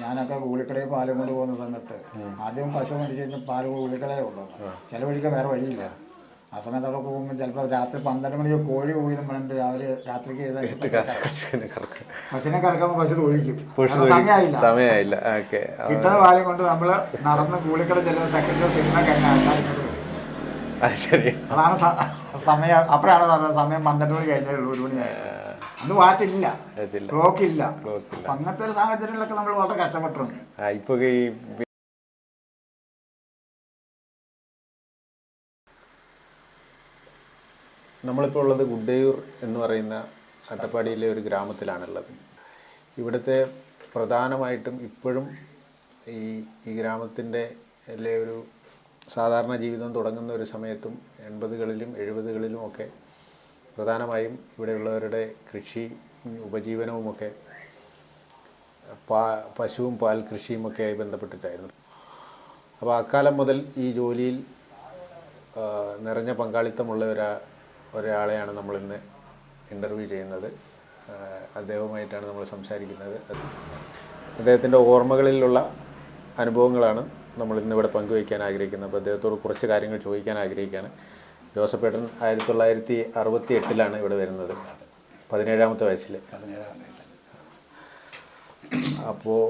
ഞാനൊക്കെ കൂലിക്കടയിൽ പാലും കൊണ്ട് പോകുന്ന സമയത്ത് ആദ്യം പശു മേടിച്ച് കഴിഞ്ഞാൽ പാൽ കൂലിക്കടയിൽ കൊണ്ടുവന്നു ചില വഴിക്ക് വേറെ വഴിയില്ല. ആ സമയത്ത് അവിടെ പോകുമ്പോൾ ചിലപ്പോൾ രാത്രി പന്ത്രണ്ട് മണിക്ക് കോഴി പോയി പറഞ്ഞിട്ട് രാവിലെ രാത്രിക്ക് പശുവിനെ കറക്കം. പശുവിനെ കറക്കുമ്പോൾ പശു തൊഴിക്കും. സമയമായില്ല കിട്ടുന്ന പാലും കൊണ്ട് നമ്മൾ നടന്ന് കൂലിക്കട ചില സെക്കൻഡോ സിനിമ കഴിഞ്ഞാൽ അതാണ് സമയം. അപ്പോഴാണ് സമയം പന്ത്രണ്ട് മണി കഴിഞ്ഞാൽ ഉള്ളൂ ഒരു മണിയായി. അന്ന് വാച്ച് ഇല്ല ക്ലോക്ക് ഇല്ല അപ്പൊ അങ്ങനത്തെ ഒരു സാഹചര്യങ്ങളിലൊക്കെ നമ്മൾ വളരെ കഷ്ടപ്പെട്ടിട്ടുണ്ട്. ഇപ്പൊ ഈ നമ്മളിപ്പോൾ ഉള്ളത് ഗുഡ്ഡയൂർ എന്ന് പറയുന്ന അട്ടപ്പാടിയിലെ ഒരു ഗ്രാമത്തിലാണുള്ളത്. ഇവിടുത്തെ പ്രധാനമായിട്ടും ഇപ്പോഴും ഈ ഈ ഗ്രാമത്തിന്റെ അല്ലെ ഒരു സാധാരണ ജീവിതം തുടങ്ങുന്ന ഒരു സമയത്തും എൺപതുകളിലും എഴുപതുകളിലും ഒക്കെ പ്രധാനമായും ഇവിടെയുള്ളവരുടെ കൃഷി ഉപജീവനവുമൊക്കെ പാ പശുവും പാൽ കൃഷിയുമൊക്കെ ആയി ബന്ധപ്പെട്ടിട്ടായിരുന്നു. അപ്പോൾ അക്കാലം മുതൽ ഈ ജോലിയിൽ നിറഞ്ഞ പങ്കാളിത്തമുള്ള ഒരാ ഒരാളെയാണ് നമ്മളിന്ന് ഇന്റർവ്യൂ ചെയ്യുന്നത്. അദ്ദേഹവുമായിട്ടാണ് നമ്മൾ സംസാരിക്കുന്നത്. അദ്ദേഹത്തിന്റെ ഓർമ്മകളിലുള്ള അനുഭവങ്ങളാണ് നമ്മൾ ഇന്നിവിടെ പങ്കുവയ്ക്കാൻ ആഗ്രഹിക്കുന്നത്. അപ്പോൾ അദ്ദേഹത്തോട് കുറച്ച് കാര്യങ്ങൾ ചോദിക്കാൻ ആഗ്രഹിക്കുകയാണ്. ജോസഫേട്ടൻ ആയിരത്തി തൊള്ളായിരത്തി അറുപത്തി എട്ടിലാണ് ഇവിടെ വരുന്നത്. പതിനേഴാമത്തെ വയസ്സിൽ. വയസ്സിൽ അപ്പോൾ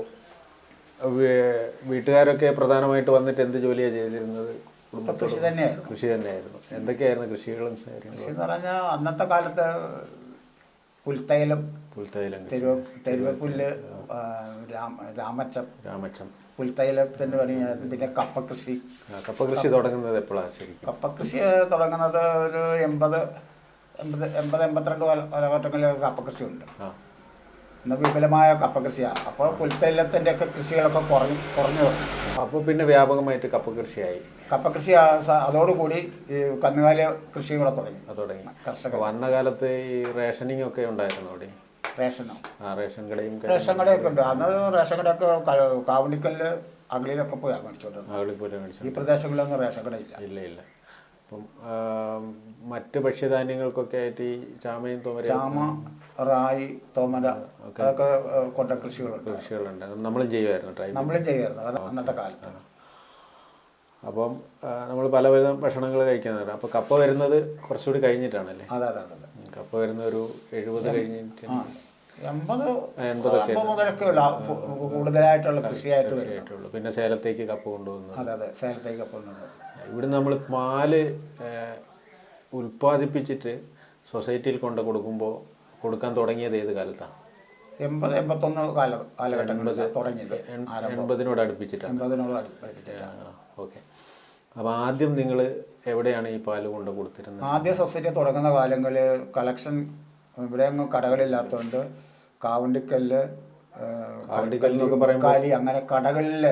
വീട്ടുകാരൊക്കെ പ്രധാനമായിട്ട് വന്നിട്ട് എന്ത് ജോലിയാണ് ചെയ്തിരുന്നത്? കൃഷി തന്നെയായിരുന്നു. കൃഷി തന്നെയായിരുന്നു. എന്തൊക്കെയായിരുന്നു കൃഷികളും കൃഷി എന്ന് പറഞ്ഞാൽ അന്നത്തെ കാലത്ത് പുൽത്തൈലം പുൽത്തൈലം തെരുവ തെരുവപ്പുല്ല് രാമച്ചം. രാമച്ചം. പുൽത്തൈലത്തിന്റെ പണിയായിരുന്നു പിന്നെ കപ്പകൃഷി. കപ്പകൃഷി തുടങ്ങുന്നത് എപ്പോഴാണ് ശരിക്കും? കപ്പ കൃഷി തുടങ്ങുന്നത് ഒരു എൺപത് എൺപത് എൺപത് എൺപത്തിരണ്ട് കാല- കാലഘട്ടങ്ങളിലൊക്കെ കപ്പ ഉണ്ട് ഇന്ന് വിപുലമായ കപ്പ കൃഷിയാണ് അപ്പോൾ പുൽത്തൈലത്തിന്റെ ഒക്കെ കൃഷികളൊക്കെ കുറഞ്ഞു കുറഞ്ഞു തുടങ്ങി അപ്പോൾ പിന്നെ വ്യാപകമായിട്ട് കപ്പകൃഷിയായി. കപ്പകൃഷി കപ്പ കൃഷി അതോടുകൂടി ഈ കന്നുകാലി കൃഷി കൂടെ തുടങ്ങി. തുടങ്ങി. കർഷകർ. വന്ന കാലത്ത് ഈ റേഷനിങ് ഒക്കെ ഉണ്ടായിരുന്നു അവിടെ? റേഷനോ? റേഷൻ കടയും റേഷൻ കടയൊക്കെ ഉണ്ട്. അന്ന് റേഷൻ കടയൊക്കെ കാവണിക്കല്ല് അകളിലൊക്കെ പോയി മേടിച്ചോണ്ടിരുന്നത്. ഈ പ്രദേശങ്ങളിലൊന്നും റേഷൻ കടയില്ല. ഇല്ല ഇല്ല. അപ്പം മറ്റു ഭക്ഷ്യധാന്യങ്ങൾക്കൊക്കെ ആയിട്ട് ഈ ചാമയും തോമര ചാമ റായി തോമര അതൊക്കെ കൊണ്ട കൃഷികളുണ്ട്. കൃഷികളുണ്ട്. നമ്മളും ചെയ്യുമായിരുന്നു ട്രൈ നമ്മളും ചെയ്യുമായിരുന്നു. അതാണ് അന്നത്തെ കാലത്ത്. അപ്പം നമ്മൾ പലവിധ ഭക്ഷണങ്ങൾ കഴിക്കുന്നുണ്ട് അപ്പോൾ കപ്പ വരുന്നത് കുറച്ചുകൂടി കഴിഞ്ഞിട്ടാണല്ലേ? അതെ അതെ അതെ കപ്പ വരുന്ന ഒരു എഴുപത് കഴിഞ്ഞിട്ട് എൺപത് എൺപതൊക്കെ എൺപത് മുതലൊക്കെ ഉള്ള. കൂടുതലായിട്ടുള്ള കൃഷിയായിട്ട് വരും പിന്നെ സേലത്തേക്ക് കപ്പ് കൊണ്ടുവന്നു അതെ അതെ. സേലത്തേക്ക് പോകുന്നത് ഇവിടെ നമ്മൾ പാൽ ഉൽപ്പാദിപ്പിച്ചിട്ട് സൊസൈറ്റിയിൽ കൊണ്ട് കൊടുക്കുമ്പോൾ കൊടുക്കാൻ തുടങ്ങിയത് ഏത് കാലത്താണ് എൺപത് എൺപത്തൊന്ന് കാല കാലഘട്ടങ്ങളിൽ തുടങ്ങിയത് എൺപതിനോട് അടുപ്പിച്ചിട്ടാണ്. എൺപതിനോട് അടുപ്പിച്ചിട്ടാണ്. ഓക്കെ. അപ്പോൾ ആദ്യം നിങ്ങൾ എവിടെയാണ് ഈ പാൽ കൊണ്ട് കൊടുത്തിരുന്നത്? ആദ്യ സൊസൈറ്റി തുടങ്ങുന്ന കാലങ്ങളിൽ കളക്ഷൻ ഇവിടെ കടകളില്ലാത്തതുകൊണ്ട് കാവണ്ടിക്കല്ല് പറയുമ്പോൾ കാലി അങ്ങനെ കടകളിൽ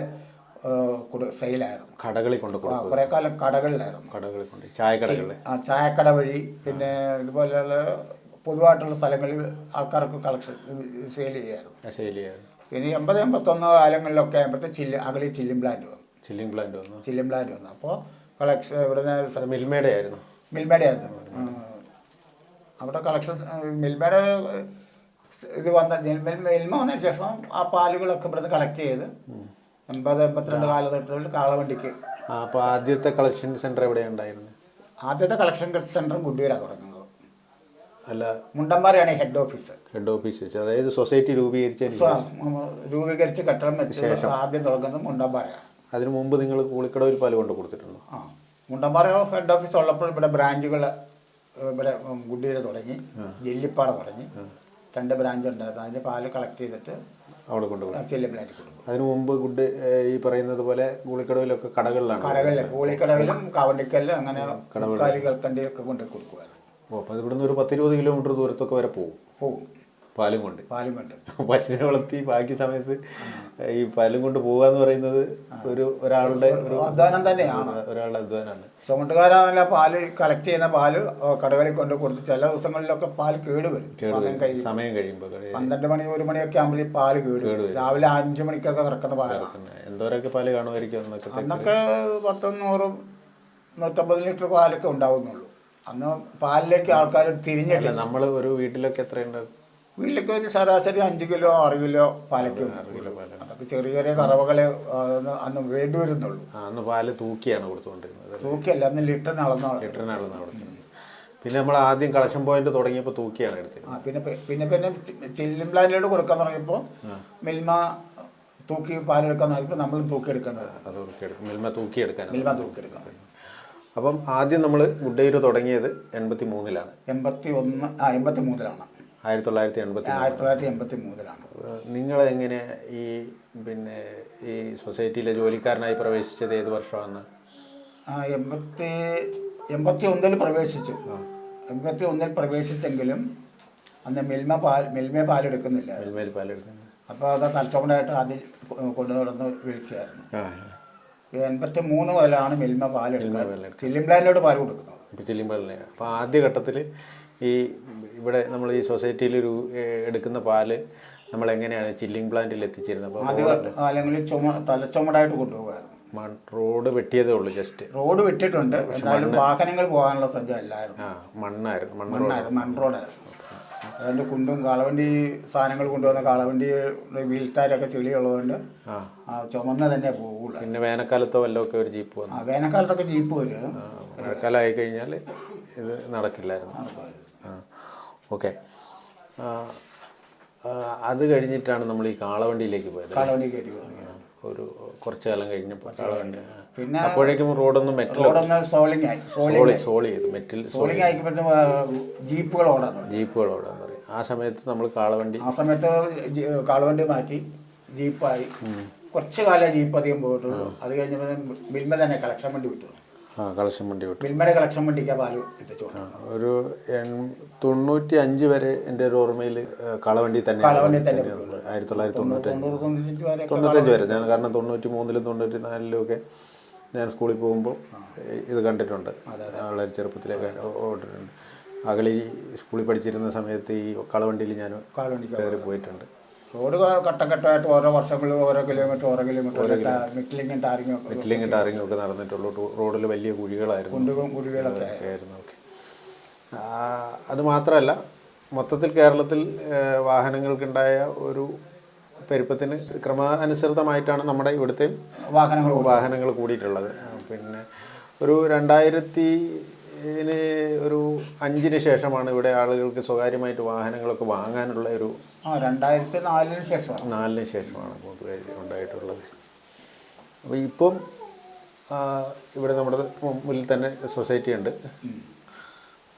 സെയിലായിരുന്നു. കടകളിൽ കൊണ്ട് കുറെ കാലം കടകളിലായിരുന്നു. കടകളിൽ കൊണ്ട് ചായക്കടകളിൽ ആ ചായക്കട വഴി പിന്നെ ഇതുപോലെയുള്ള പൊതുവായിട്ടുള്ള സ്ഥലങ്ങളിൽ ആൾക്കാർക്ക് കളക്ഷൻ സെയിൽ ചെയ്യായിരുന്നു. സെയിൽ ചെയ്യായിരുന്നു. പിന്നെ എൺപത് എൺപത്തൊന്ന് കാലങ്ങളിലൊക്കെ ആകുമ്പോഴത്തെ ചില്ല് അകലി ചില്ലും പ്ലാന്റ് വന്നു. ചില്ലിം പ്ലാന്റ് വന്നു. ചില്ലും പ്ലാന്റ് വന്നു. അപ്പോൾ കളക്ഷൻ ഇവിടുന്ന് ആയിരുന്നു. ആ. അവിടെ കളക്ഷൻ മിൽമയുടെ ഇത് വന്ന മെൽമ വന്ന വന്നതിന് ശേഷം ആ പാലുകളൊക്കെ ഇവിടുന്ന് കളക്ട് ചെയ്ത് എൺപത് എൺപത്തിരണ്ട് കാലഘട്ടത്തിൽ കാളവണ്ടിക്ക്. അപ്പോൾ ആദ്യത്തെ കളക്ഷൻ സെന്റർ എവിടെയാണ് ഉണ്ടായിരുന്നത് ആദ്യത്തെ കളക്ഷൻ സെന്റർ കൊണ്ടുവരാൻ തുടങ്ങുന്നത്. അല്ല. മുണ്ടമ്പാറയാണ് ഹെഡ് ഓഫീസ് ഹെഡ് ഓഫീസ് അതായത് സൊസൈറ്റി രൂപീകരിച്ച രൂപീകരിച്ച് കെട്ടിടം വെച്ച് ആദ്യം തുടങ്ങുന്നത് മുണ്ടമ്പാറയാണ്. അതിനു മുമ്പ് നിങ്ങൾ കൂളിക്കട ഒരു പാൽ കൊണ്ട് കൊടുത്തിട്ടുണ്ടോ ആ. മുണ്ടമ്പാറ ഹെഡ് ഓഫീസ് ഉള്ളപ്പോൾ ഇവിടെ ബ്രാഞ്ചുകൾ ഇവിടെ ഉം, തുടങ്ങി ജെല്ലിപ്പാറ തുടങ്ങി. രണ്ട് ബ്രാഞ്ച് ഉണ്ടായിരുന്നു. അതിന്റെ പാൽ കളക്ട് ചെയ്തിട്ട് അവിടെ കൊണ്ടുപോകും. ചെല്ലിപ്പിലായിട്ട് കൊടുക്കും അതിനു മുമ്പ് ഗുഡ് ഈ പറയുന്നത് പോലെ ഗൂളിക്കടവിലൊക്കെ കടകളിലാണ്. കടകളിൽ ഗൂളിക്കടവിലും കാവണ്ടിക്കലിലും അങ്ങനെ കാലികൾക്കണ്ടിയൊക്കെ കൊണ്ടു കൊടുക്കുമായിരുന്നു ഓ അപ്പോൾ ഇവിടുന്ന് ഒരു പത്തിരുപത് കിലോമീറ്റർ ദൂരത്തൊക്കെ വരെ പോകും. പോവും പാലും കൊണ്ട്. പാലും കൊണ്ട്. പശുവിനെ വളർത്തി ബാക്കി സമയത്ത് ഈ പാലും കൊണ്ട് പോകുക എന്ന് പറയുന്നത് ഒരു ഒരാളുടെ ഒരു അധ്വാനം തന്നെയാണ്. ഒരാളുടെ അധ്വാനമാണ്. ചുമട്ടുകാരാണല്ല പാൽ കളക്ട് ചെയ്യുന്ന പാൽ കടകളിൽ കൊണ്ട് കൊടുത്ത് ചില ദിവസങ്ങളിലൊക്കെ പാൽ കേട് വരും. സമയം കഴിയുമ്പോൾ കഴി- പന്ത്രണ്ട് മണി ഒരു മണിയൊക്കെ ആകുമ്പോൾ ഈ പാൽ കേട് രാവിലെ അഞ്ചു മണിക്കൊക്കെ കിടക്കുന്ന പാലാണ്. എന്തോരൊക്കെ പാൽ കാണുമായിരിക്കും അന്നൊക്കെ പത്തും നൂറും നൂറ്റമ്പത് ലിറ്റർ പാലൊക്കെ ഉണ്ടാവുന്നുള്ളൂ. അന്ന് പാലിലേക്ക് ആൾക്കാർ തിരിഞ്ഞിട്ടില്ല. നമ്മൾ ഒരു വീട്ടിലൊക്കെ എത്രയുണ്ട്? വീട്ടിലേക്ക് ഒരു ശരാശരി അഞ്ച് കിലോ ആറ് കിലോ പാലൊക്കെ അതൊക്കെ ചെറിയ ചെറിയ കറവകൾ അന്ന് വേണ്ടി വരുന്നുള്ളൂ. അന്ന് പാൽ തൂക്കിയാണ് കൊടുത്തുകൊണ്ടിരുന്നത് തൂക്കിയല്ല അന്ന് ലിറ്ററിന് അളന്ന ലിറ്ററിനാണ് കൊടുത്തത് പിന്നെ നമ്മൾ ആദ്യം കളക്ഷൻ പോയിന്റ് തുടങ്ങിയപ്പോൾ തൂക്കിയാണ് എടുത്തത് ആ പിന്നെ പിന്നെ പിന്നെ ചില്ലും പ്ലാന്റിലോട്ട് കൊടുക്കാൻ തുടങ്ങിയപ്പോൾ മിൽമ തൂക്കി പാലെടുക്കാൻ തുടങ്ങിയപ്പോൾ നമ്മളും തൂക്കി എടുക്കേണ്ടത് അത് മിൽമ തൂക്കിയെടുക്കാൻ മിൽമ തൂക്കി എടുക്കാൻ അപ്പം ആദ്യം നമ്മൾ ഗുഡ് ഡേര് തുടങ്ങിയത് എൺപത്തി മൂന്നിലാണ് എൺപത്തി ഒന്ന് ആ എൺപത്തി മൂന്നിലാണ് ആയിരത്തി തൊള്ളായിരത്തി എൺപത്തി ആയിരത്തി തൊള്ളായിരത്തി എൺപത്തി മൂന്നിലാണ് നിങ്ങൾ എങ്ങനെ ഈ പിന്നെ ഈ സൊസൈറ്റിയിലെ ജോലിക്കാരനായി പ്രവേശിച്ചത് ഏത് വർഷമാണ്? എൺപത്തി എൺപത്തി ഒന്നിൽ പ്രവേശിച്ചു. എൺപത്തി ഒന്നിൽ പ്രവേശിച്ചെങ്കിലും അന്ന് മിൽമ പാൽ മിൽമ പാലെടുക്കുന്നില്ല. മിൽമയിൽ പാലെടുക്കുന്നത് അപ്പോൾ അത് തലച്ചോണ്ടായിട്ട് ആദ്യം കൊണ്ടു നടന്ന് വിൽക്കുകയായിരുന്നു. എൺപത്തി മൂന്ന് മുതലാണ് മിൽമ പാലെടുക്കുന്നത് ചില്ലിംപ്ലാനിലോട്ട് പാൽ കൊടുക്കുന്നത്. ചില്ലിംപ്ലാനിലെ അപ്പോൾ ആദ്യ ഘട്ടത്തിൽ ഈ ഇവിടെ നമ്മൾ ഈ സൊസൈറ്റിയിൽ ഒരു എടുക്കുന്ന പാൽ നമ്മൾ എങ്ങനെയാണ് ചില്ലിംഗ് പ്ലാന്റിൽ എത്തിച്ചിരുന്നത്? അപ്പോൾ ആദ്യ കാലങ്ങളിൽ ചുമ തലച്ചുമടായിട്ട് കൊണ്ടുപോകുമായിരുന്നു റോഡ് വെട്ടിയതേ ഉള്ളൂ ജസ്റ്റ് റോഡ് വെട്ടിയിട്ടുണ്ട്. എന്നാലും വാഹനങ്ങൾ പോകാനുള്ള സജ്ജം അല്ലായിരുന്നു. മണ്ണായിരുന്നു മണ്ണായിരുന്നു മൺ റോഡായിരുന്നു അതുകൊണ്ട് കുണ്ടും കാളവണ്ടി സാധനങ്ങൾ കൊണ്ടുവന്ന കാളവണ്ടി വീൽത്താരൊക്കെ ചെളിയുള്ളതുകൊണ്ട് ചുമന്ന് തന്നെ പോകുള്ളൂ പിന്നെ വേനൽക്കാലത്തോ ഒക്കെ ഒരു ജീപ്പ് വന്നു. വേനൽക്കാലത്തൊക്കെ ജീപ്പ് വരും. മഴക്കാലം മഴക്കാലമായി കഴിഞ്ഞാൽ ഇത് നടക്കില്ലായിരുന്നു. ഓക്കെ. അത് കഴിഞ്ഞിട്ടാണ് നമ്മൾ ഈ കാളവണ്ടിയിലേക്ക് പോയത് കാളവണ്ടി കയറ്റി ഒരു കുറച്ച് കാലം കഴിഞ്ഞപ്പോൾ കാളവണ്ടി പിന്നെ അപ്പോഴേക്കും റോഡൊന്നും മെറ്റൽ റോഡൊന്ന് സോളിംഗ് ആയി സോളി സോളി ചെയ്തു മെറ്റൽ സോളിംഗ് ആയിക്കുമ്പോഴത്തേക്കും ജീപ്പുകൾ ഓടാൻ തുടങ്ങി. ജീപ്പുകൾ ഓടാൻ ആ സമയത്ത് നമ്മൾ കാളവണ്ടി ആ സമയത്ത് കാളവണ്ടി മാറ്റി ജീപ്പായി. കുറച്ച് കാലം ജീപ്പ് അധികം പോയിട്ടുള്ളൂ. അത് കഴിഞ്ഞപ്പോൾ മിൽമ തന്നെ കളക്ഷൻ വണ്ടി വിട്ടു. കളക്ഷൻ വണ്ടി കിട്ടും. മിൽമയുടെ കളക്ഷൻ വണ്ടിക്കാ പാൽ എത്തിച്ചോണ്ട് ഒരു തൊണ്ണൂറ്റി അഞ്ച് വരെ എന്റെ ഒരു ഓർമ്മയിൽ കളവണ്ടി തന്നെ കാളവണ്ടി തന്നെ ആയിരത്തി തൊള്ളായിരത്തി തൊണ്ണൂറ്റഞ്ച് തൊണ്ണൂറ് തൊണ്ണൂറ്റഞ്ച് വരെ. ഞാൻ കാരണം തൊണ്ണൂറ്റി മൂന്നിലും തൊണ്ണൂറ്റി നാലിലും ഒക്കെ ഞാൻ സ്കൂളിൽ പോകുമ്പോൾ ഇത് കണ്ടിട്ടുണ്ട്. വളരെ ചെറുപ്പത്തിലൊക്കെ ഓടിട്ടുണ്ട്. അകളി സ്കൂളിൽ പഠിച്ചിരുന്ന സമയത്ത് ഈ കളവണ്ടിയിൽ ഞാൻ കയറി പോയിട്ടുണ്ട്. റോഡ് ഘട്ടഘട്ടമായിട്ട് ഓരോ വർഷങ്ങളിൽ ഓരോ കിലോമീറ്റർ ഓരോ കിലോമീറ്റർ മിറ്റിലിങ്ങും ടാറിങ്ങും ഒക്കെ മെറ്റിലിങ്ങും ടാറിങ്ങും ഒക്കെ നടന്നിട്ടുള്ളൂ. റോഡിൽ വലിയ കുഴികളായിരുന്നു. കുഴികളൊക്കെ ആയിരുന്നു. ഓക്കെ. അത് മാത്രമല്ല മൊത്തത്തിൽ കേരളത്തിൽ വാഹനങ്ങൾക്കുണ്ടായ ഒരു പെരുപ്പത്തിന് ക്രമാനുസൃതമായിട്ടാണ് നമ്മുടെ ഇവിടുത്തെ വാഹനങ്ങൾ വാഹനങ്ങൾ കൂടിയിട്ടുള്ളത്. പിന്നെ ഒരു രണ്ടായിരത്തി ന് ഒരു അഞ്ചിന് ശേഷമാണ് ഇവിടെ ആളുകൾക്ക് സ്വകാര്യമായിട്ട് വാഹനങ്ങളൊക്കെ വാങ്ങാനുള്ള ഒരു ആ രണ്ടായിരത്തി നാലിന് ശേഷം നാലിന് ശേഷമാണ് ഉണ്ടായിട്ടുള്ളത്. അപ്പോൾ ഇപ്പം ഇവിടെ നമ്മുടെ മുമ്പിൽ തന്നെ സൊസൈറ്റി ഉണ്ട്.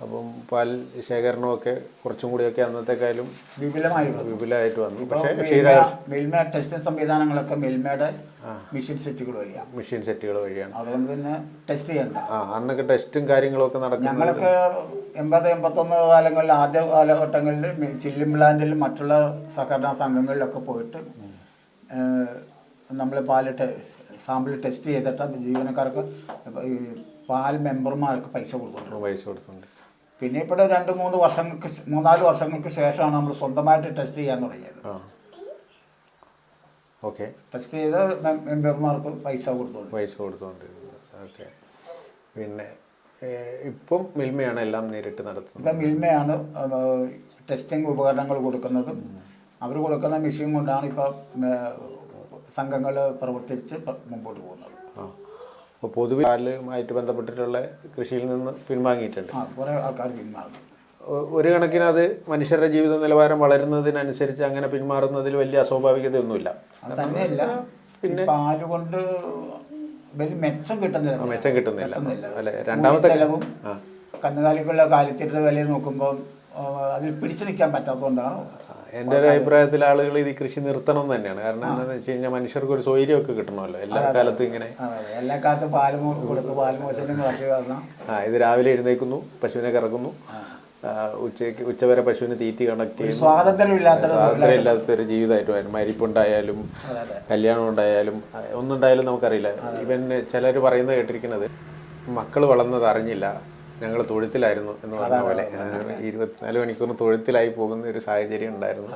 അപ്പം പാൽ ശേഖരണമൊക്കെ കുറച്ചും കൂടിയൊക്കെ അന്നത്തെക്കാളും വിപുലമായി വന്നു. വിപുലമായിട്ട് വന്നു. ഇപ്പൊ പക്ഷേ മിൽമ- ക്ഷീര മിൽമ ടെസ്റ്റിംഗ് സംവിധാനങ്ങളൊക്കെ മിൽമയുടെ മെഷീൻ സെറ്റുകൾ വഴിയാണ്. മെഷീൻ സെറ്റുകൾ വഴിയാണ്. അതുകൊണ്ട് പിന്നെ ടെസ്റ്റ് ചെയ്യണ്ട. ആ അന്നൊക്കെ ടെസ്റ്റും കാര്യങ്ങളൊക്കെ നടക്കുന്നത് ഞങ്ങൾക്ക് എൺപത് എൺപത്തൊന്ന് കാലങ്ങളിൽ ആദ്യ കാലഘട്ടങ്ങളിൽ ചില്ലും പ്ലാന്റിലും മറ്റുള്ള സഹകരണ സംഘങ്ങളിലൊക്കെ പോയിട്ട് നമ്മൾ പാലിട്ട് സാമ്പിൾ ടെസ്റ്റ് ചെയ്തിട്ട് ജീവനക്കാർക്ക് ഈ പാൽ മെമ്പർമാർക്ക് പൈസ കൊടുക്കുന്നുണ്ട്. പൈസ കൊടുത്തുണ്ട് പിന്നെ ഇപ്പോൾ രണ്ട് മൂന്ന് വർഷങ്ങൾക്ക് മൂന്നാൽ വർഷങ്ങൾക്ക് ശേഷമാണ് നമ്മൾ സ്വന്തമായിട്ട് ടെസ്റ്റ് ചെയ്യാൻ തുടങ്ങിയത്. ഓക്കെ. ടെസ്റ്റ് ചെയ്ത് മെമ്പർമാർക്ക് പൈസ കൊടുത്തോണ്ട്. പൈസ കൊടുത്തുകൊണ്ടിരുന്നത് ഓക്കെ. പിന്നെ ഇപ്പം മിൽമയാണ് എല്ലാം നേരിട്ട് നടത്തുന്നത്. ഇപ്പം മിൽമയാണ് ടെസ്റ്റിംഗ് ഉപകരണങ്ങൾ കൊടുക്കുന്നതും. അവർ കൊടുക്കുന്ന മെഷീൻ കൊണ്ടാണ് ഇപ്പം സംഘങ്ങൾ പ്രവർത്തിച്ച് മുമ്പോട്ട് പോകുന്നത്. ആ. അപ്പോൾ പൊതുവെ പാലുമായിട്ട് ബന്ധപ്പെട്ടിട്ടുള്ള കൃഷിയിൽ നിന്ന് പിൻവാങ്ങിയിട്ടുണ്ട്. കുറേ ആൾക്കാർ ഒരു കണക്കിന് അത് മനുഷ്യരുടെ ജീവിത നിലവാരം വളരുന്നതിനനുസരിച്ച് അങ്ങനെ പിന്മാറുന്നതിൽ വലിയ അസ്വാഭാവികതയൊന്നുമില്ല. തന്നെയല്ല. പിന്നെ പാൽ കൊണ്ട് മെച്ചം കിട്ടുന്നില്ല. മെച്ചം കിട്ടുന്നില്ല. അല്ലെ രണ്ടാമത്തെ ചെലവും കന്നുകാലിക്കുള്ള കാലിത്തീറ്റയുടെ വില നോക്കുമ്പോൾ അതിൽ പിടിച്ചു നിൽക്കാൻ പറ്റാത്തതുകൊണ്ടാണ് എന്റെ ഒരു അഭിപ്രായത്തിൽ ആളുകൾ ഇത് കൃഷി നിർത്തണം എന്ന് തന്നെയാണ്. കാരണം എന്താണെന്ന് വെച്ച് കഴിഞ്ഞാൽ മനുഷ്യർക്ക് ഒരു സൗകര്യമൊക്കെ കിട്ടണമല്ലോ. എല്ലാ കാലത്തും ഇങ്ങനെ. ആ, എല്ലാ കാലത്തും പാൽ കൊടുത്ത് പാൽ മോശനും കുറച്ച് കാരണം ആ ഇത് രാവിലെ എഴുന്നേക്കുന്നു പശുവിനെ കറക്കുന്നു. ഉച്ചയ്ക്ക് ഉച്ചവരെ പശുവിന് തീറ്റി കണക്ക് സ്വാതന്ത്ര്യം സ്വാതന്ത്ര്യമില്ലാത്ത ഒരു ജീവിതമായിട്ട് മരിപ്പുണ്ടായാലും കല്യാണം ഉണ്ടായാലും ഒന്നുണ്ടായാലും നമുക്കറിയില്ല. ഇവൻ ചിലർ പറയുന്നത് കേട്ടിരിക്കുന്നത് മക്കൾ വളർന്നത് അറിഞ്ഞില്ല. ഞങ്ങൾ തൊഴുത്തിലായിരുന്നു എന്ന് പറഞ്ഞ പോലെ. ഇരുപത്തിനാല് മണിക്കൂർ തൊഴുത്തിലായി പോകുന്ന ഒരു സാഹചര്യം ഉണ്ടായിരുന്നു.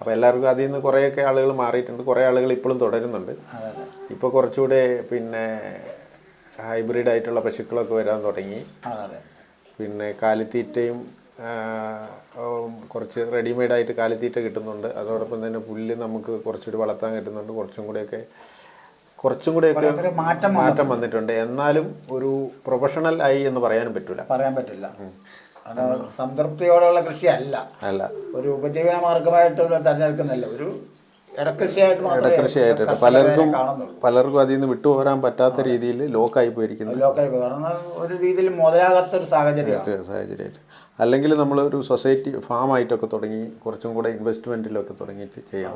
അപ്പോൾ എല്ലാവർക്കും അതിൽ നിന്ന് കുറേയൊക്കെ ആളുകൾ മാറിയിട്ടുണ്ട്. കുറേ ആളുകൾ ഇപ്പോഴും തുടരുന്നുണ്ട്. ഇപ്പോൾ കുറച്ചുകൂടെ പിന്നെ ഹൈബ്രിഡ് ആയിട്ടുള്ള പശുക്കളൊക്കെ വരാൻ തുടങ്ങി. പിന്നെ കാലിത്തീറ്റയും കുറച്ച് റെഡിമെയ്ഡായിട്ട് കാലിത്തീറ്റ കിട്ടുന്നുണ്ട്. അതോടൊപ്പം തന്നെ പുല്ല് നമുക്ക് കുറച്ചുകൂടി വളർത്താൻ കിട്ടുന്നുണ്ട്. കുറച്ചും കൂടെയൊക്കെ കുറച്ചും കൂടെയൊക്കെ മാറ്റം മാറ്റം വന്നിട്ടുണ്ട്. എന്നാലും ഒരു പ്രൊഫഷണൽ ആയി എന്ന് പറയാനും പറ്റൂല. പറയാൻ പറ്റില്ല. അത് സംതൃപ്തിയോടുള്ള കൃഷിയല്ല. അല്ല. ഒരു ഉപജീവന മാർഗമായിട്ട് തെരഞ്ഞെടുക്കുന്നില്ല ഒരു കർഷകരെ പലർക്കും പലർക്കും അതിൽ നിന്ന് വിട്ടുപോരാൻ പറ്റാത്ത രീതിയിൽ ലോക്കായി പോയിരിക്കുന്നു. ലോക്കായി ഒരു രീതിയിൽ മുതലാകാത്ത ഒരു സാഹചര്യം സാഹചര്യമായിട്ട്. അല്ലെങ്കിൽ നമ്മൾ ഒരു സൊസൈറ്റി ഫാം ആയിട്ടൊക്കെ തുടങ്ങി കുറച്ചും കൂടെ ഇൻവെസ്റ്റ്മെന്റിലൊക്കെ തുടങ്ങിയിട്ട് ചെയ്യാം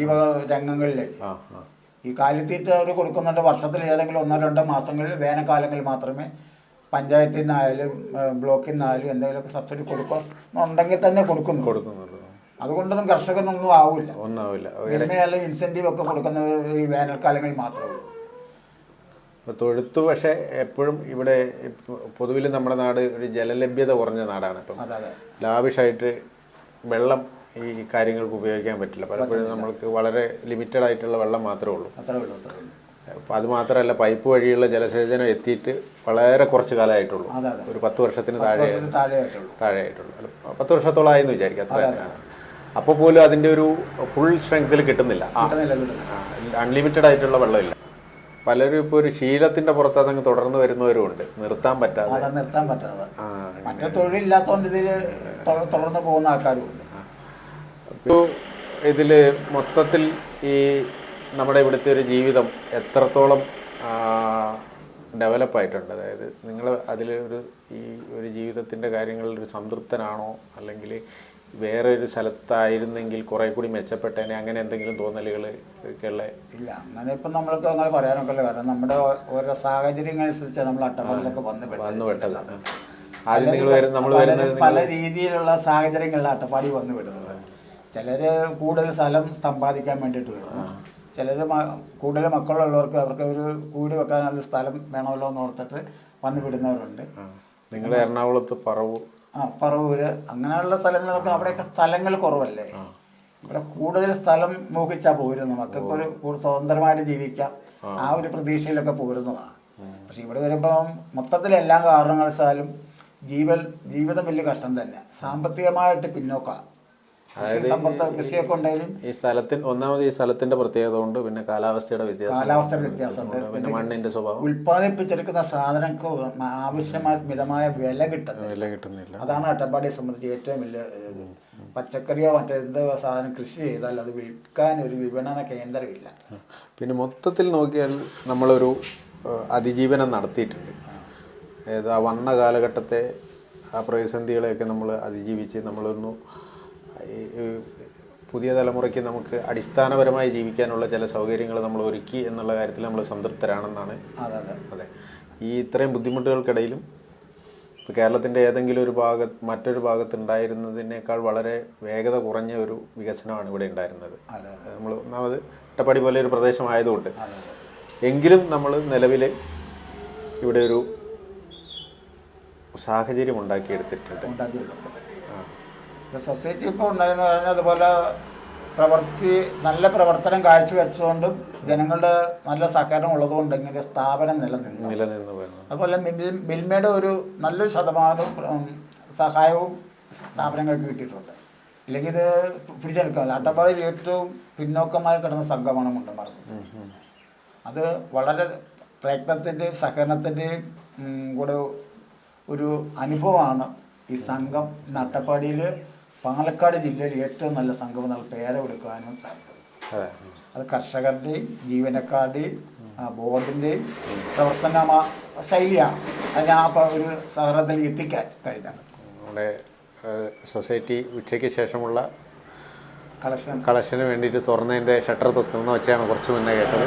ഈ രംഗങ്ങളിൽ. ഈ കാലിത്തീറ്റ അവർ കൊടുക്കുന്നുണ്ട്. വർഷത്തിൽ ഏതെങ്കിലും ഒന്നോ രണ്ടോ മാസങ്ങളിൽ വേനൽക്കാലങ്ങളിൽ മാത്രമേ പഞ്ചായത്തിൽ നിന്നായാലും ബ്ലോക്കിൽ നിന്നായാലും എന്തെങ്കിലുമൊക്കെ സബ്സിഡി കൊടുക്കുന്നുണ്ടെങ്കിൽ തന്നെ കൊടുക്കുന്നു. കൊടുക്കുന്നുള്ളൂ. അതുകൊണ്ടൊന്നും കർഷകനൊന്നും ആവില്ല. ഒന്നാവില്ല. വിലമയല്ല ഇൻസെന്റീവ് ഒക്കെ കൊടുക്കുന്നത് ഈ വേനൽക്കാലങ്ങളിൽ മാത്രമേ ഉള്ളൂ. ഇപ്പോൾ തൊഴുത്ത് പക്ഷേ എപ്പോഴും ഇവിടെ പൊതുവിൽ നമ്മുടെ നാട് ഒരു ജലലഭ്യത കുറഞ്ഞ നാടാണ് ഇപ്പം. ലാവിഷായിട്ട് വെള്ളം ഈ കാര്യങ്ങൾക്ക് ഉപയോഗിക്കാൻ പറ്റില്ല. പലപ്പോഴും നമ്മൾക്ക് വളരെ ലിമിറ്റഡ് ആയിട്ടുള്ള വെള്ളം മാത്രമേ ഉള്ളൂ. അത്രേ ഉള്ളൂ അത്രേ ഉള്ളൂ. അപ്പോൾ അത് മാത്രമല്ല പൈപ്പ് വഴിയുള്ള ജലസേചനം എത്തിയിട്ട് വളരെ കുറച്ച് കാലമായിട്ടുള്ളൂ. അതെ അതെ. ഒരു പത്ത് വർഷത്തിന് താഴെ വർഷത്തിന് താഴെ ആയിട്ടുള്ളൂ താഴെ ആയിട്ടുള്ളൂ അല്ല, പത്ത് വർഷത്തോളമായെന്ന് വിചാരിക്കാം അത്ര അപ്പോൾ പോലും അതിന്റെ ഒരു ഫുൾ സ്ട്രെങ്തിൽ കിട്ടുന്നില്ല. ആ കിട്ടുന്നില്ല കിട്ടുന്നില്ല. അൺലിമിറ്റഡ് ആയിട്ടുള്ള വെള്ളമില്ല. പലരും ഇപ്പോൾ ഒരു ശീലത്തിന്റെ പുറത്ത് അതങ്ങ് തുടർന്ന് വരുന്നവരുമുണ്ട് നിർത്താൻ പറ്റാതെ. അത് നിർത്താൻ പറ്റാതെ. ആ മറ്റേ തൊഴിലില്ലാത്തതുകൊണ്ട് ഇതിൽ തുടർന്ന് പോകുന്ന ആൾക്കാരും ഉണ്ട്. ഇതിൽ മൊത്തത്തിൽ ഈ നമ്മുടെ ഇവിടുത്തെ ഒരു ജീവിതം എത്രത്തോളം ഡെവലപ്പായിട്ടുണ്ട്. അതായത് നിങ്ങൾ അതിൽ ഒരു ഈ ഒരു ജീവിതത്തിന്റെ കാര്യങ്ങളിൽ ഒരു സംതൃപ്തനാണോ? അല്ലെങ്കിൽ വേറെ ഒരു സ്ഥലത്തായിരുന്നെങ്കിൽ കുറേ കൂടി മെച്ചപ്പെട്ടേനെ? അങ്ങനെ എന്തെങ്കിലും തോന്നലുകൾ ഒക്കെയുള്ള ഇല്ല അങ്ങനെ ഇപ്പം നമ്മൾക്ക് അങ്ങനെ പറയാനൊക്കെ കാരണം നമ്മുടെ ഓരോ സാഹചര്യങ്ങൾ അനുസരിച്ച് നമ്മൾ അട്ടപ്പാടിലൊക്കെ വന്ന്. വന്നു പെട്ടത്. ആദ്യം നിങ്ങൾ നമ്മൾ പല രീതിയിലുള്ള സാഹചര്യങ്ങളിൽ അട്ടപ്പാടി വന്നു വിടുന്നത് ചിലര് കൂടുതൽ സ്ഥലം സമ്പാദിക്കാൻ വേണ്ടിയിട്ട് വരും. ചിലര് മ- കൂടുതൽ മക്കളുള്ളവർക്ക് അവർക്ക് ഒരു കൂടി വെക്കാനുള്ള സ്ഥലം വേണമല്ലോ എന്ന് ഓർത്തിട്ട് വന്ന് വിടുന്നവരുണ്ട്. നിങ്ങൾ എറണാകുളത്ത് പറവൂർ. ആ പറവൂര്. അങ്ങനെയുള്ള സ്ഥലങ്ങളൊക്കെ അവിടെയൊക്കെ സ്ഥലങ്ങൾ കുറവല്ലേ? ഇവിടെ കൂടുതൽ സ്ഥലം മോഹിച്ചാൽ പോരുന്നു. മക്കൾക്ക് ഒരു സ്വതന്ത്രമായിട്ട് ജീവിക്കാം. ആ. ഒരു പ്രതീക്ഷയിലൊക്കെ പോരുന്നതാണ്. പക്ഷെ ഇവിടെ വരുമ്പം മൊത്തത്തിൽ എല്ലാ കാരണങ്ങളാലും ജീവൻ ജീവിതം വലിയ കഷ്ടം തന്നെ. സാമ്പത്തികമായിട്ട് പിന്നോക്കമാണ് സമ്പത്ത് കൃഷിയൊക്കെ ഉണ്ടെങ്കിലും ഈ സ്ഥലത്തിന് ഒന്നാമത് ഈ സ്ഥലത്തിന്റെ പ്രത്യേകത കൊണ്ട് പിന്നെ കാലാവസ്ഥയുടെ വ്യത്യാസം കാലാവസ്ഥയുടെ വ്യത്യാസമുണ്ട് പിന്നെ മണ്ണിന്റെ സ്വഭാവം. ഉൽപ്പാദിപ്പിച്ചെടുക്കുന്ന സാധനങ്ങൾക്ക് ആവശ്യമായ മിതമായ വില കിട്ടുന്നില്ല. വില കിട്ടുന്നില്ല. അതാണ് അട്ടപ്പാടിയെ സംബന്ധിച്ച് ഏറ്റവും വലിയ ഇത്. പച്ചക്കറിയോ മറ്റെന്ത് സാധനം കൃഷി ചെയ്താൽ അത് വിൽക്കാൻ ഒരു വിപണന കേന്ദ്രമില്ല പിന്നെ മൊത്തത്തിൽ നോക്കിയാൽ നമ്മളൊരു അതിജീവനം നടത്തിയിട്ടുണ്ട്. അതായത് ആ വന്ന കാലഘട്ടത്തെ ആ പ്രതിസന്ധികളെയൊക്കെ നമ്മൾ അതിജീവിച്ച് നമ്മളൊന്നു പുതിയ തലമുറയ്ക്ക് നമുക്ക് അടിസ്ഥാനപരമായി ജീവിക്കാനുള്ള ചില സൗകര്യങ്ങൾ നമ്മൾ ഒരുക്കി എന്നുള്ള കാര്യത്തിൽ നമ്മൾ സംതൃപ്തരാണെന്നാണ്. അതെ അതെ. അതെ. ഈ ഇത്രയും ബുദ്ധിമുട്ടുകൾക്കിടയിലും ഇപ്പോൾ കേരളത്തിന്റെ ഏതെങ്കിലും ഒരു ഭാഗത്ത് മറ്റൊരു ഭാഗത്തുണ്ടായിരുന്നതിനേക്കാൾ വളരെ വേഗത കുറഞ്ഞ ഒരു വികസനമാണ് ഇവിടെ ഉണ്ടായിരുന്നത്. അതെ നമ്മൾ ഒന്നാമത് അട്ടപ്പാടി പോലെ ഒരു പ്രദേശമായതുകൊണ്ട് എങ്കിലും നമ്മൾ നിലവിൽ ഇവിടെ ഒരു സാഹചര്യം ഉണ്ടാക്കിയെടുത്തിട്ടുണ്ട്. സൊസൈറ്റി ഇപ്പോൾ ഉണ്ടായെന്ന് പറഞ്ഞാൽ അതുപോലെ പ്രവർത്തി നല്ല പ്രവർത്തനം കാഴ്ചവെച്ചുകൊണ്ടും ജനങ്ങളുടെ നല്ല സഹകരണം ഉള്ളതുകൊണ്ട് ഇങ്ങനെ സ്ഥാപനം നിലനിന്നു. നിലനിന്ന് അതുപോലെ മിൽ മിൽമയുടെ ഒരു നല്ലൊരു ശതമാനവും സഹായവും സ്ഥാപനങ്ങൾക്ക് കിട്ടിയിട്ടുണ്ട്. ഇല്ലെങ്കിൽ ഇത് പിടിച്ചെടുക്കാൻ അട്ടപ്പാടിയിൽ ഏറ്റവും പിന്നോക്കമായി കിടന്ന സംഘമാണ് മുണ്ടന്മാർ സൊസൈറ്റി. അത് വളരെ പ്രയത്നത്തിന്റെയും സഹകരണത്തിന്റെയും കൂടെ ഒരു അനുഭവമാണ് ഈ സംഘം. ഇന്ന് അട്ടപ്പാടിയിൽ പാലക്കാട് ജില്ലയിൽ ഏറ്റവും നല്ല സംഘം എന്നുള്ള പേരെടുക്കാനും സാധിച്ചത്. അത്. കർഷകരുടെയും ജീവനക്കാരുടെയും ബോർഡിന്റെയും പ്രവർത്തന ശൈലിയാണ്. അതിനെ ആ ഒരു സഹകരണത്തിൽ എത്തിക്കാൻ കഴിഞ്ഞത്. നമ്മുടെ സൊസൈറ്റി ഉച്ചയ്ക്ക് ശേഷമുള്ള കളക്ഷൻ. കളക്ഷന് വേണ്ടിയിട്ട് തുറന്നതിന്റെ ഷട്ടർ തൊക്കുന്ന വെച്ചാണ് കുറച്ച് മുന്നേ കേട്ടത്.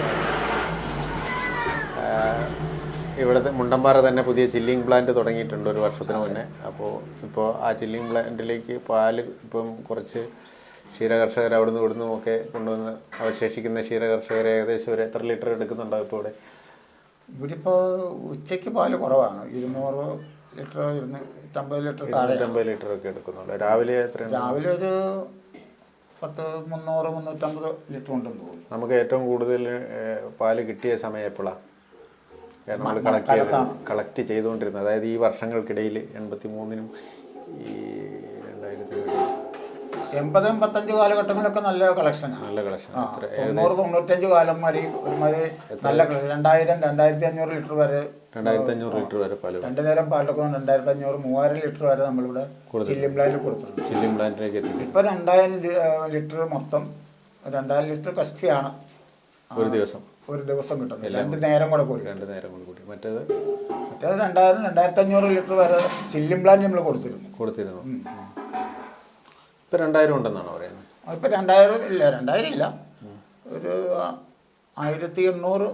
ഇവിടുത്തെ മുണ്ടമ്പാറ തന്നെ പുതിയ ചില്ലിങ് പ്ലാന്റ് തുടങ്ങിയിട്ടുണ്ട് ഒരു വർഷത്തിന് മുന്നേ. അപ്പോൾ ഇപ്പോൾ ആ ചില്ലിങ് പ്ലാന്റിലേക്ക് പാൽ ഇപ്പം കുറച്ച് ക്ഷീരകർഷകർ അവിടുന്ന് ഇവിടുന്നും ഒക്കെ കൊണ്ടുവന്ന് അവശേഷിക്കുന്ന ക്ഷീരകർഷകർ ഏകദേശം ഒരു എത്ര ലിറ്റർ എടുക്കുന്നുണ്ടാവും ഇപ്പോൾ ഇവിടെ? ഇവിടെ ഇപ്പോൾ ഉച്ചയ്ക്ക് പാൽ കുറവാണ്. ഇരുന്നൂറ് ലിറ്റർ ഇരുന്നൂറ്റമ്പത് ലിറ്റർ താഴെ ഇരുന്നൂറ്റമ്പത് ലിറ്റർ ഒക്കെ എടുക്കുന്നുണ്ട്. രാവിലെ എത്ര രാവിലെ ഒരു പത്ത് മുന്നൂറ് മുന്നൂറ്റമ്പത് ലിറ്റർ ഉണ്ടെന്ന് തോന്നുന്നു. നമുക്ക് ഏറ്റവും കൂടുതൽ പാൽ കിട്ടിയ സമയം എപ്പോഴാണ് നമ്മൾ കളക്ട് ചെയ്ത് കളക്ട് ചെയ്തുകൊണ്ടിരുന്നത്. അതായത് ഈ വർഷങ്ങൾക്കിടയിൽ എൺപത്തി മൂന്നിനും ഈ രണ്ടായിരത്തി എൺപത് എൺപത്തഞ്ച് കാലഘട്ടങ്ങളിലൊക്കെ നല്ല കളക്ഷനാണ് നല്ല കളക്ഷൻ തൊണ്ണൂറ് തൊണ്ണൂറ്റഞ്ച് കാലം വരെ ഒരുമാതിരി നല്ല കളക്ഷൻ രണ്ടായിരം രണ്ടായിരത്തി അഞ്ഞൂറ് ലിറ്റർ വരെ രണ്ടായിരത്തി അഞ്ഞൂറ് ലിറ്റർ വരെ പാൽ രണ്ടു നേരം പാലൊക്കെ രണ്ടായിരത്തി അഞ്ഞൂറ് മൂവായിരം ലിറ്റർ വരെ നമ്മളിവിടെ ചില്ലിംപ്ലായിൽ കൊടുത്തിട്ടുണ്ട്. ചില്ലിംഗ് പ്ലാന്റിലേക്ക് എത്തി ഇപ്പൊ രണ്ടായിരം ലിറ്റർ മൊത്തം രണ്ടായിരം ലിറ്റർ കസ്റ്റിയാണ് ഒരു ദിവസം. ഒരു ദിവസം കിട്ടുന്നില്ല രണ്ട് നേരം കൂടെ കൂടി. രണ്ട് നേരം കൂടെ കൂടി. മറ്റേത്? മറ്റേത് രണ്ടായിരം രണ്ടായിരത്തി അഞ്ഞൂറ് ലിറ്റർ വരെ ചില്ലും പ്ലാന്റ് നമ്മൾ കൊടുത്തിരുന്നു. കൊടുത്തിരുന്നു. ഇപ്പം രണ്ടായിരം ഉണ്ടെന്നാണ് പറയുന്നത്? ഇപ്പം രണ്ടായിരം ഇല്ല രണ്ടായിരം ഇല്ല. ഒരു ആയിരത്തി എണ്ണൂറ്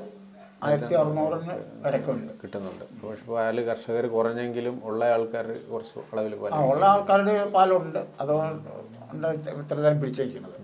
ആയിരത്തി അറുന്നൂറിന് ഇടയ്ക്കുണ്ട്. കിട്ടുന്നുണ്ട്. പക്ഷെ പാൽ കർഷകർ കുറഞ്ഞെങ്കിലും ഉള്ള ആൾക്കാർ കുറച്ച് അളവിൽ ആ ഉള്ള ആൾക്കാരുടെ പാലുണ്ട്. അതുകൊണ്ട് ഇത്ര നേരം പിടിച്ചേക്കുന്നത്